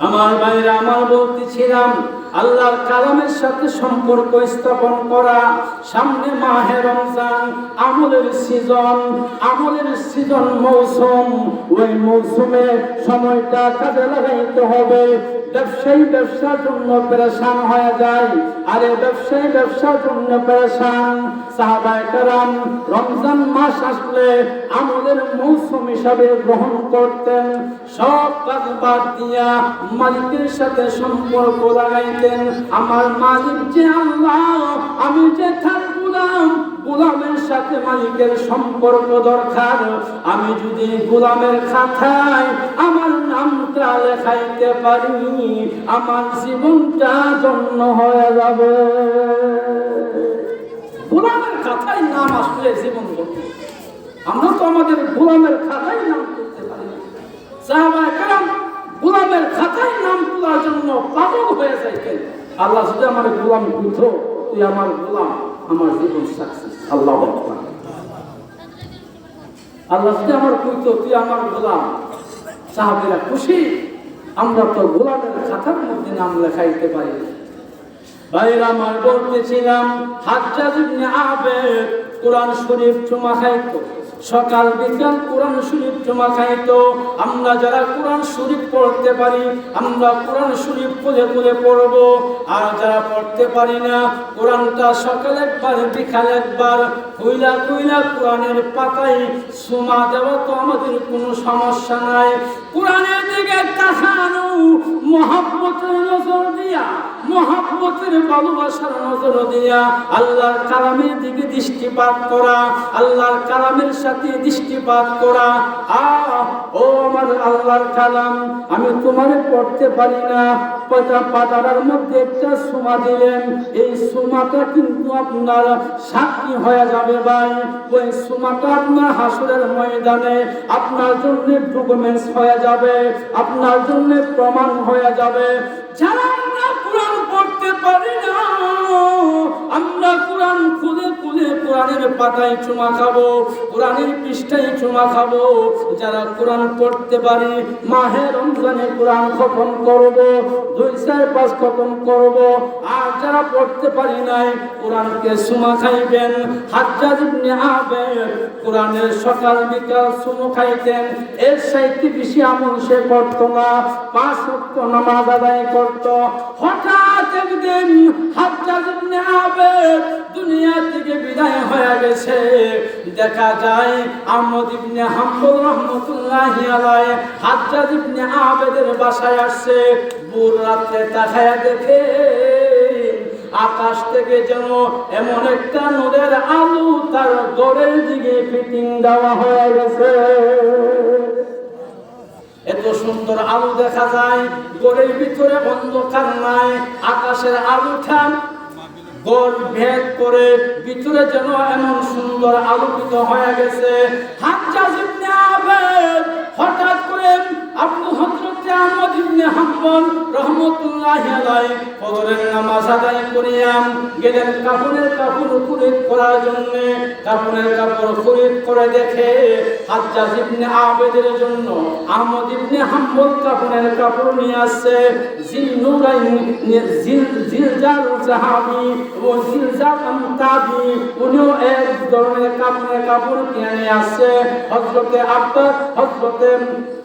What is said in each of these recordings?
আমার বাইরে আমার বলতেছিলাম আল্লাহর কালামের সাথে সম্পর্ক স্থাপন করা, সামনে মাহে রমজান, আমলের সিজন আমলের সিজন মৌসুম, ওই মৌসুমে সময়টা কাজে লাগাইতে হবে। ব্যবসায়ী ব্যবসার জন্য পেরেশান হয়ে যায়। আরে ব্যবসায়ী ব্যবসার জন্য পেরেশান। সাহাবায়ে কেরাম রমজান মাস আসলে আমলের মৌসুম হিসাবে গ্রহণ করতেন। সব কাজ বাদ দিয়া মালিকের সাথে সম্পর্ক লাগাইতেন। আমার মালিক যে আল্লাহ, আমি যে গুলাম, গোলামের সাথে মালিকের সম্পর্ক দরকার। আমি যদি গোলামের খাতায় আমার নামটা লেখাইতে পারি, আমার জীবনটা জন্য হয়ে যাবে। গোলামের খাতায় নাম আসলে জীবন আমরা তো আমাদের গোলামের খাতায় নাম করতে পারি গোলামের খাতায় নাম তোলার জন্য পাগল হয়ে যাইতেন আল্লাহ যদি আমার গোলাম তুই আমার গোলাম, আমার জীবন সাকসেস। আল্লাহ আল্লাহ যদি আমার তুই আমার গোলাম, সাহাবিরা খুশি, আমরা তো গোলামের খাতার মধ্যে নাম লেখাইতে পারি। ভাইরা, আমার বলতেছিলাম, হাজ্জাজ ইবনে কোরআন শরীফ চুমা খাইতো। সকাল বিকাল কোরআন শরীফ চুমা খাইতো আমরা যারা কোরআন শরীফ পড়তে পারি, আমরা কোরআন শরীফ খুলে খুলে পড়ব। আর যারা পড়তে পারি না, কোরআনটা সকাল একবার, বিকাল একবার, কইলা কইলা কোরআনের পাতায় সুমা দেওয়া তো আমাদের কোনো সমস্যা নাই। কোরআনের দিকে তাকানো, মহাব্বতের নজর দিয়া। মহাব্বতের ভালোবাসার নজর দিয়া আল্লাহর কালামের দিকে দৃষ্টিপাত করা, আল্লাহর কালামের সাথে দৃষ্টিপাত করা। ও আমার আল্লাহর কালাম, আমি তোমারে পড়তে পারি না। পাতা পাতার মধ্যে একটা সুমা দিলেন। এই সুমাটা কিন্তু আপনার সাক্ষী হয়ে যাবে ভাই। ওই সুমাটা আপনার হাসুরের ময়দানে আপনার জন্য ডকুমেন্টস হয়ে যাবে, আপনার জন্য প্রমাণ হয়ে যাবে। যারা পারি না। আমরা কোরআন খুলে খুলে কোরআনের পাতায় চুমা খাব, কোরআনের পৃষ্ঠায় চুমা খাব। যারা কোরআন পড়তে পারি, মাহে রমজানে কোরআন খতম করব দুই চার পাঁচ খতম করব। আর যারা পড়তে পারি নাই, কোরআনকে সুমা খাইবেন। ইবনে আবেদ কোরআনের সকাল বিকাল সুমো খাইতেন। এর সাইতে বেশি আমল সে করতো না, পাঁচ নামাজ আদায় করত। হঠাৎ একদিন হাজ্জাজ ইবনে আবেদ দুনিয়া থেকে বিদায় হয়ে গেছে। দেখা যায় আহমদ ইবনে হাম্বল রহমতুল্লাহি আলাইহি হাজ্জাজ ইবনে আবেদের বাসায় আসছে। বুর রাতে তাকায়া দেখে আকাশ থেকে যেন এমন একটা নদের আলু তার গড়ের দিকে ফিটিং দেওয়া হয়ে গেছে। এত সুন্দর আলু দেখা যায় গড়ের ভিতরে অন্ধকার নাই, আকাশের আলো খান গড় ভেদ করে ভিতরে যেন এমন সুন্দর আলোকিত হয়ে গেছে। হাত হঠাৎ করে হযরত আহমদ ইবনে হাম্বল রাহমাতুল্লাহি আলাইহি ফজরের নামাজ আদায় করিয়া গেলেন কাপড়ের কাপড় খরিদ করার জন্য। কাপড়ের কাপড় খরিদ করে দেখে হাজ্জাজ ইবনে আবেদের জন্য আহমদ ইবনে হাম্বল কাপড়ের কাপড় নিয়ে আসছে। জিন্নুরাইন জিল জিলজাল সাহাবী ও জিলজাল আমতাবি, উনিও এক ধরনের কাপড়ের কাপড় কিনে আসছে। হযরতে আব্বাস ইবনে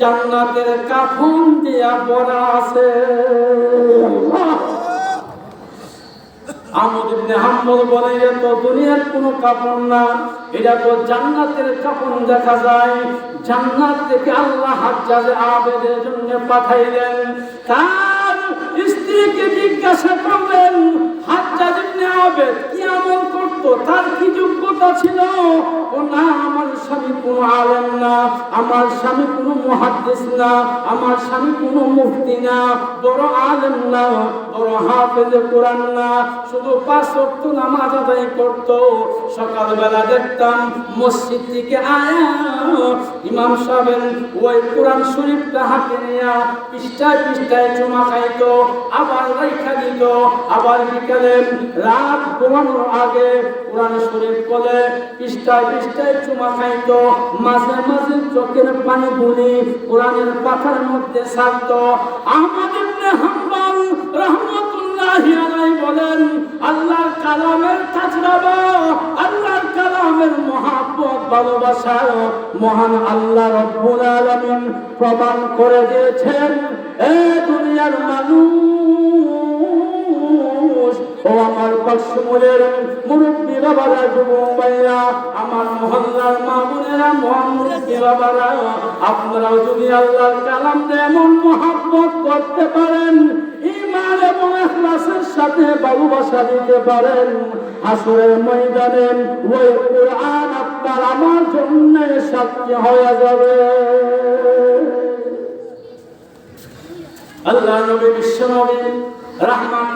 জান্নাতের কাফন দিয়া পড়া আছে। আবেদের জন্য পাঠাইলেন। তার স্ত্রীকে জিজ্ঞাসা আবেদ কি তার কি যোগ্যতা ছিল? ও না, আমার স্বামী আলেম না, আমার স্বামী কোনো মুহাদ্দিস না, আমার স্বামী কোনো মুফতি না, বড় আলেম না, বড় হাফেজ কোরআন না, শুধু পাঁচ ওয়াক্ত নামাজ আদায় করত। সকালবেলা দেখতাম মসজিদ থেকে আয়া ইমাম সাহেব ওই কোরআন শরীফটা হাতে নিয়া পৃষ্ঠায় পৃষ্ঠায় চুমা খাইতো, আবার রাইখা দিত। আবার বিকালে রাত ঘুমানোর আগে কোরআন শরীফ বলে পৃষ্ঠায় পৃষ্ঠায় চুমা খাইতো। মাঝে মাঝে চোখের পানি বুনি কোরআনের পাতার মধ্যে ছাড়ত আহমদ ইবনে হাম্বল রহমতুল্লাহি আলাইহি বলেন, আল্লাহর কালামের তাজরাবা, আল্লাহর কালামের মহাব্বত, ভালোবাসা মহান আল্লাহ রব্বুল আলামিন প্রমাণ করে দিয়েছেন। এ দুনিয়ার মানুষ ও আমার পার্শ্বমূলের মুরব্বী বাবারা, যুবক ভাইরা আমার মহল্লার মা বোনেরা, মহান মুরব্বী বাবারা, আপনারাও যদি আল্লাহর কালাম এমন মহাব্বত করতে পারেন ইমান এবং ইখলাসের সাথে ভালোবাসা দিতে পারেন আসরের ময়দানে ওই কোরআন আপনার আমার জন্য সাক্ষী হয়ে যাবে। আল্লাহ নবী বিশ্ব নবী, রহমান